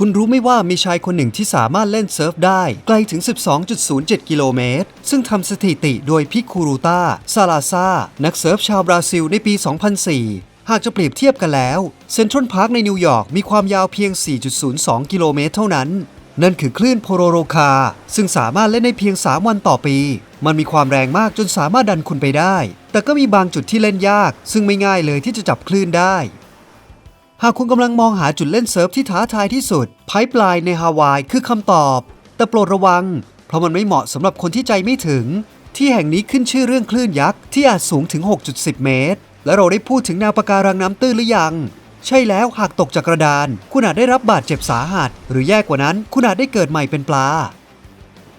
คุณรู้ไหมว่ามีชายคนหนึ่งที่สามารถเล่นเซิร์ฟได้ไกลถึง 12.07 กิโลเมตร ซึ่งทำสถิติโดยพิคูรูตาซาลาซานักเซิร์ฟชาวบราซิลในปี 2004 หากจะเปรียบเทียบกันแล้วเซ็นทรัลพาร์คในนิวยอร์กมีความยาวเพียง 4.02 กิโลเมตรเท่านั้น นั่นคือคลื่นโพโรโรคา ซึ่งสามารถเล่นได้เพียง 3 วันต่อปี มันมีความแรงมากจนสามารถดันคุณไปได้ แต่ก็มีบางจุดที่เล่นยาก ซึ่งไม่ง่ายเลยที่จะจับคลื่นได้ หากคุณกำลังมองหาจุดเล่นเซิร์ฟที่ท้าทายที่สุดไพป์ไลน์ในฮาวายคือคำตอบ แต่โปรดระวัง เพราะมันไม่เหมาะสำหรับคนที่ใจไม่ถึง ที่แห่งนี้ขึ้นชื่อเรื่องคลื่นยักษ์ที่อาจสูงถึง 6.10 เมตร และเราได้พูดถึงแนวปะการังน้ำตื้นหรือยัง ใช่แล้วหากตกจากกระดาน คุณอาจได้รับบาดเจ็บสาหัส หรือแย่กว่านั้น คุณอาจได้เกิดใหม่เป็นปลา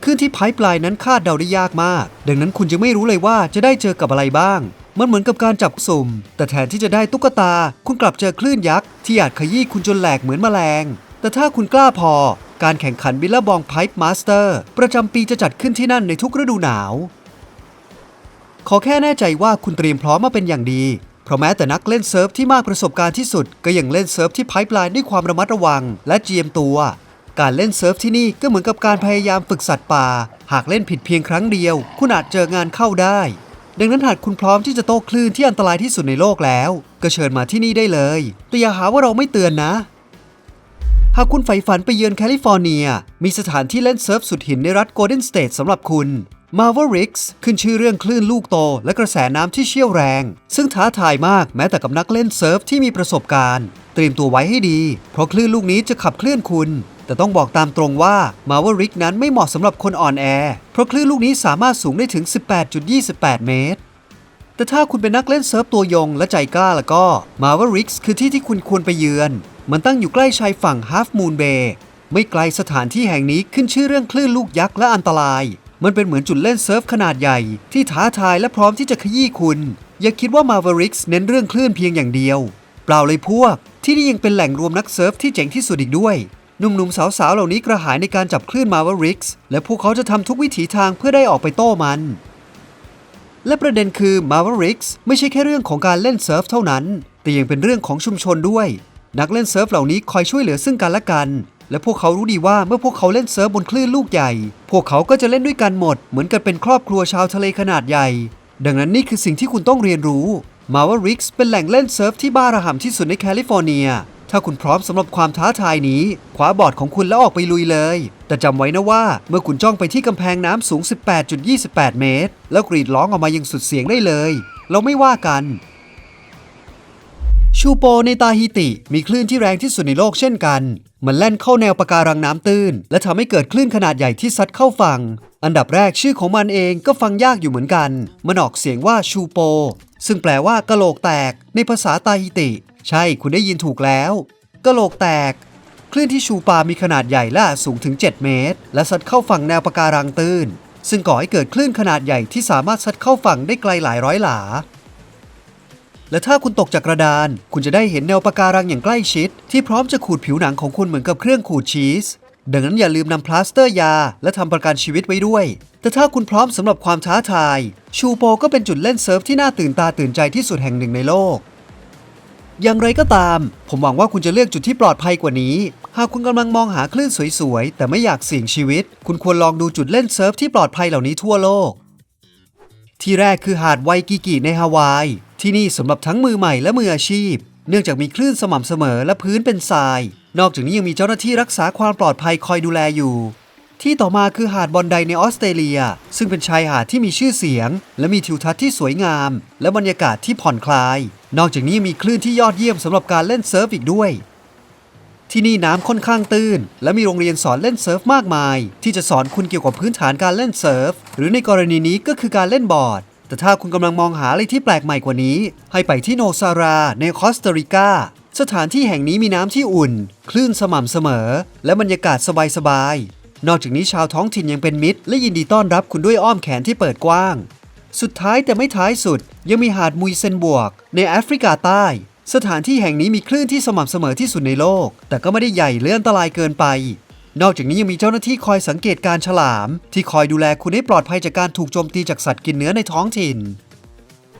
ขึ้นที่ไพป์ไลน์นั้นคาดเดาได้ยากมาก ดังนั้นคุณจะไม่รู้เลยว่าจะได้เจอกับอะไรบ้าง มันเหมือนกับการจับสุ่ม แต่แทนที่จะได้ตุ๊กตา คุณกลับเจอคลื่นยักษ์ที่อาจขยี้คุณจนแหลกเหมือนแมลง แต่ถ้าคุณกล้าพอ การแข่งขันบิลลาบองไพป์มาสเตอร์ประจำปีจะจัดขึ้นที่นั่นในทุกฤดูหนาว ขอแค่แน่ใจว่าคุณเตรียมพร้อมมาเป็นอย่างดี เพราะแม้แต่นักเล่นเซิร์ฟที่มากประสบการณ์ที่สุด ก็ยังเล่นเซิร์ฟที่ไพป์ไลน์ด้วยความระมัดระวัง และเจียมตัว การเล่นเซิร์ฟที่นี่ก็เหมือนกับการพยายามฝึกสัตว์ป่า หากเล่นผิดเพียงครั้งเดียว คุณอาจเจองานเข้าได้ ดังนั้นหากคุณพร้อมที่จะโต้คลื่นที่อันตรายที่สุดในโลกแล้ว ก็เชิญมาที่นี่ได้เลย แต่อย่าหาว่าเราไม่เตือนนะ หากคุณใฝ่ฝันไปเยือนแคลิฟอร์เนีย มีสถานที่เล่นเซิร์ฟสุดหินในรัฐโกลเด้นสเตทสำหรับคุณ Mavericks ขึ้นชื่อเรื่องคลื่นลูกโต และกระแสน้ำที่เชี่ยวแรง ซึ่งท้าทายมากแม้แต่กับนักเล่นเซิร์ฟที่มีประสบการณ์ เตรียมตัวไว้ให้ดี เพราะคลื่นลูกนี้จะขับเคลื่อนคุณ แต่ต้องบอกตามตรงว่า Maverick นั้นไม่เหมาะสำหรับคนอ่อนแอ เพราะคลื่นลูกนี้สามารถสูงได้ถึง 18.28 เมตร แต่ถ้าคุณเป็นนักเล่นเซิร์ฟตัวยงและใจกล้าแล้วก็ Mavericks คือที่ที่คุณควรไปเยือน มันตั้งอยู่ใกล้ชายฝั่ง Half Moon Bay ไม่ไกลสถานที่แห่งนี้ขึ้นชื่อเรื่องคลื่นลูกยักษ์และอันตราย มันเป็นเหมือนจุดเล่นเซิร์ฟขนาดใหญ่ ที่ท้าทายและพร้อมที่จะขยี้คุณ อย่าคิดว่า Mavericks เน้นเรื่องคลื่นเพียงอย่างเดียว เปล่าเลยพวก ที่นี่ยังเป็นแหล่งรวมนักเซิร์ฟที่เจ๋งที่สุดอีกด้วย หนุ่มๆสาวๆเหล่านี้กระหายในการจับคลื่น Mavericks และพวกเขาจะทำทุกวิถีทางเพื่อได้ออกไปโต้มัน และประเด็นคือ Mavericks ไม่ใช่แค่เรื่องของการเล่นเซิร์ฟเท่านั้น แต่ยังเป็นเรื่องของชุมชนด้วย นักเล่นเซิร์ฟเหล่านี้คอยช่วยเหลือซึ่งกันและกัน และพวกเขารู้ดีว่าเมื่อพวกเขาเล่นเซิร์ฟบนคลื่นลูกใหญ่ พวกเขาก็จะเล่นด้วยกันหมด เหมือนกันเป็นครอบครัวชาวทะเลขนาดใหญ่ ดังนั้นนี่คือสิ่งที่คุณต้องเรียนรู้ Mavericks เป็นแหล่งเล่นเซิร์ฟที่บ้าระห่ำที่สุดในแคลิฟอร์เนีย ถ้าคุณพร้อมสำหรับความท้าทายนี้คว้าบอร์ดของคุณแล้วออกไปลุยเลย แต่จำไว้นะว่าเมื่อคุณจ้องไปที่กำแพงน้ำสูง 18.28 เมตร แล้วกรีดร้องออกมาอย่างสุดเสียงได้เลย เราไม่ว่ากัน ชูโปในตาฮิติ มีคลื่นที่แรงที่สุดในโลกเช่นกัน มันแล่นเข้าแนวปะการังน้ำตื้น และทำให้เกิดคลื่นขนาดใหญ่ที่ซัดเข้าฝั่ง อันดับแรกชื่อของมันเองก็ฟังยากอยู่เหมือนกัน มันออกเสียงว่าชูโปซึ่งแปลว่ากะโหลกแตกในภาษาตาฮิติ ใช่คุณได้ยินถูกแล้วกะโหลกแตก คลื่นที่ชูปามีขนาดใหญ่และสูงถึง 7 เมตร และซัดเข้าฝั่งแนวปะการังตื้น ซึ่งก่อให้เกิดคลื่นขนาดใหญ่ที่สามารถซัดเข้าฝั่งได้ไกลหลายร้อยหลา และถ้าคุณตกจากกระดาน คุณจะได้เห็นแนวปะการังอย่างใกล้ชิด ที่พร้อมจะขูดผิวหนังของคุณเหมือนกับเครื่องขูดชีสดังนั้นอย่าลืมนำพลาสเตอร์ยา และทำประกันชีวิตไว้ด้วย แต่ถ้าคุณพร้อมสำหรับความท้าทาย ชูโปก็เป็นจุดเล่นเซิร์ฟที่น่าตื่นตาตื่นใจที่สุดแห่งหนึ่งในโลก อย่างไรก็ตาม ผมหวังว่าคุณจะเลือกจุดที่ปลอดภัยกว่านี้ หากคุณกำลังมองหาคลื่นสวยๆ แต่ไม่อยากเสี่ยงชีวิต คุณควรลองดูจุดเล่นเซิร์ฟที่ปลอดภัยเหล่านี้ทั่วโลก ที่แรกคือหาดไวกิกิในฮาวาย ที่นี่สำหรับทั้งมือใหม่และมืออาชีพ เนื่องจากมีคลื่นสม่ำเสมอและพื้นเป็นทราย นอกจากนี้ยังมีเจ้าหน้าที่รักษาความปลอดภัยคอยดูแลอยู่ ที่ต่อมาคือหาดบอนไดในออสเตรเลีย ซึ่งเป็นชายหาดที่มีชื่อเสียง และมีทิวทัศน์ที่สวยงาม และบรรยากาศที่ผ่อนคลาย นอกจากนี้มีคลื่นที่ยอดเยี่ยมสำหรับการเล่นเซิร์ฟอีกด้วย ที่นี่น้ำค่อนข้างตื้น และมีโรงเรียนสอนเล่นเซิร์ฟมากมาย ที่จะสอนคุณเกี่ยวกับพื้นฐานการเล่นเซิร์ฟ หรือในกรณีนี้ก็คือการเล่นบอร์ดแต่ถ้าคุณกำลังมองหาอะไรที่แปลกใหม่กว่านี้ ให้ไปที่โนซาราในคอสตาริกาสถานที่แห่งนี้มีน้ำที่อุ่น คลื่นสม่ำเสมอ และบรรยากาศสบายๆ นอกจากนี้ชาวท้องถิ่นยังเป็นมิตร และยินดีต้อนรับคุณด้วยอ้อมแขนที่เปิดกว้าง สุดท้ายแต่ไม่ท้ายสุด ยังมีหาดมุยเซนบวก ในแอฟริกาใต้ สถานที่แห่งนี้มีคลื่นที่สม่ำเสมอที่สุดในโลก แต่ก็ไม่ได้ใหญ่หรืออันตรายเกินไป นอกจากนี้ยังมีเจ้าหน้าที่คอยสังเกตการฉลาม ที่คอยดูแลคุณให้ปลอดภัยจากการถูกโจมตีจากสัตว์กินเนื้อในท้องถิ่น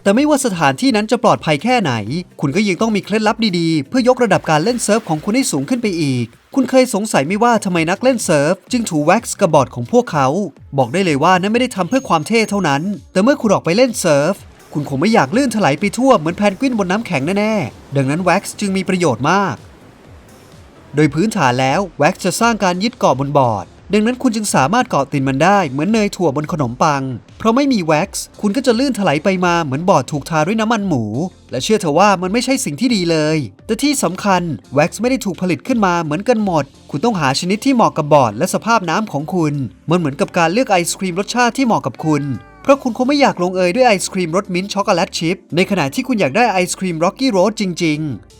แต่ไม่ว่าสถานที่นั้นจะปลอดภัยแค่ไหน คุณก็ยังต้องมีเคล็ดลับดีๆ เพื่อยกระดับการเล่นเซิร์ฟของคุณให้สูงขึ้นไปอีก คุณเคยสงสัยไม่ว่าทำไมนักเล่นเซิร์ฟจึงถูแว็กซ์กับบอดของพวกเขา บอกได้เลยว่านั่นไม่ได้ทำเพื่อความเท่เท่านั้น แต่เมื่อคุณออกไปเล่นเซิร์ฟ คุณคงไม่อยากลื่นถลายไปทั่วเหมือนแพนกวินบนน้ำแข็งแน่ๆ ดังนั้นแว็กซ์จึงมีประโยชน์มาก โดยพื้นฐานแล้วแว็กซ์จะสร้างการยึดเกาะบนบอร์ด ดังนั้นคุณจึงสามารถเกาะติดมันได้เหมือนเนยถั่วบนขนมปัง เพราะไม่มีแว็กซ์คุณก็จะลื่นถลายไปมาเหมือนบอร์ดถูกทาด้วยน้ำมันหมู และเชื่อเถอะว่ามันไม่ใช่สิ่งที่ดีเลย แต่ที่สำคัญแว็กซ์ไม่ได้ถูกผลิตขึ้นมาเหมือนกันหมด คุณต้องหาชนิดที่เหมาะกับบอร์ดและสภาพน้ำของคุณ มันเหมือนกับการเลือกไอศครีมรสชาติที่เหมาะกับคุณเพราะคุณคงไม่อยากลงเอยด้วยไอศครีมรสมิ้นท์ช็อกโกแลตชิพในขณะที่คุณอยากได้ไอศครีมร็อกกี้โรสจริง ๆ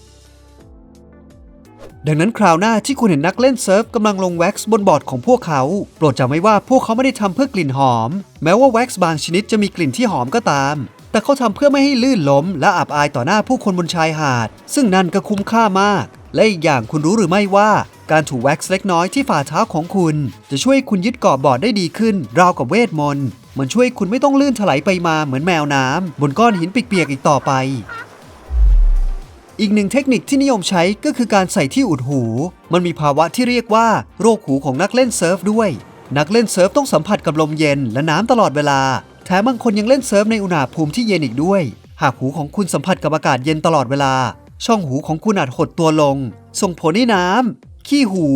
ดังนั้นคราวหน้าที่คุณเห็นนักเล่นเซิร์ฟกำลังลงแว็กซ์บนบอร์ดของพวกเขา โปรดจำไว้ว่าพวกเขาไม่ได้ทำเพื่อกลิ่นหอม แม้ว่าแว็กซ์บางชนิดจะมีกลิ่นที่หอมก็ตาม แต่เขาทำเพื่อไม่ให้ลื่นล้ม และอับอายต่อหน้าผู้คนบนชายหาด ซึ่งนั่นก็คุ้มค่ามาก และอีกอย่างคุณรู้หรือไม่ว่าการถูแว็กซ์เล็กน้อยที่ฝ่าเท้าของคุณ จะช่วยคุณยึดเกาะบอร์ดได้ดีขึ้น ราวกับเวทมนต์มันช่วยคุณไม่ต้องลื่นถลายไปมาเหมือนแมวน้ำบนก้อนหินเปียกๆอีกต่อไป อีกหนึ่งเทคนิคที่นิยมใช้ก็คือการใส่ที่อุดหู มันมีภาวะที่เรียกว่า โรคหูของนักเล่นเซิร์ฟด้วย นักเล่นเซิร์ฟต้องสัมผัสกับลมเย็นและน้ำตลอดเวลา แถมบางคนยังเล่นเซิร์ฟในอุณหภูมิที่เย็นอีกด้วย หากหูของคุณสัมผัสกับอากาศเย็นตลอดเวลา ช่องหูของคุณอาจหดตัวลง ส่งผลให้น้ำขี้หู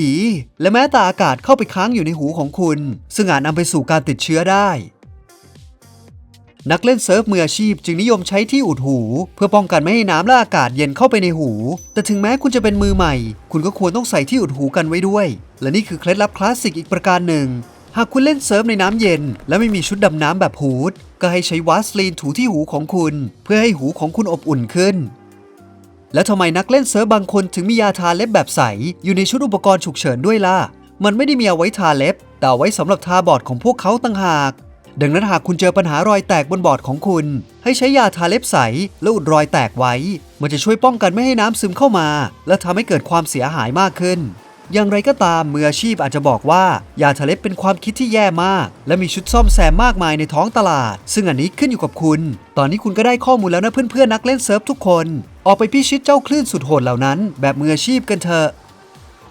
อี และแม้แต่อากาศเข้าไปค้างอยู่ในหูของคุณ ซึ่งอาจนำไปสู่การติดเชื้อได้ นักเล่นเซิร์ฟมืออาชีพจึงนิยมใช้ที่อุดหู เพื่อป้องกันไม่ให้น้ำและอากาศเย็นเข้าไปในหู แต่ถึงแม้คุณจะเป็นมือใหม่ คุณก็ควรต้องใส่ที่อุดหูกันไว้ด้วย และนี่คือเคล็ดลับคลาสสิกอีกประการหนึ่ง หากคุณเล่นเซิร์ฟในน้ำเย็น และไม่มีชุดดำน้ำแบบฮูดก็ให้ใช้วาสลีนถูที่หูของคุณ เพื่อให้หูของคุณอบอุ่นขึ้นแล้วทำไมนักเล่นเซิร์ฟบางคนถึงมียาทาเล็บแบบใส อยู่ในชุดอุปกรณ์ฉุกเฉินด้วยล่ะ มันไม่ได้มีเอาไว้ทาเล็บ แต่เอาไว้สำหรับทาบอร์ดของพวกเขาต่างหาก ดังนั้นหากคุณเจอปัญหารอยแตกบนบอร์ดของคุณ ให้ใช้ยาทาเล็บใสแล้วอุดรอยแตกไว้ มันจะช่วยป้องกันไม่ให้น้ำซึมเข้ามา และทำให้เกิดความเสียหายมากขึ้น อย่างไรก็ตามมืออาชีพอาจจะบอกว่า ยาทาเล็บเป็นความคิดที่แย่มาก และมีชุดซ่อมแซมมากมายในท้องตลาด ซึ่งอันนี้ขึ้นอยู่กับคุณ ตอนนี้คุณก็ได้ข้อมูลแล้วนะเพื่อนๆนักเล่นเซิร์ฟทุกคน ออกไปพิชิตเจ้าคลื่นสุดโหดเหล่านั้น แบบมืออาชีพกันเถอะ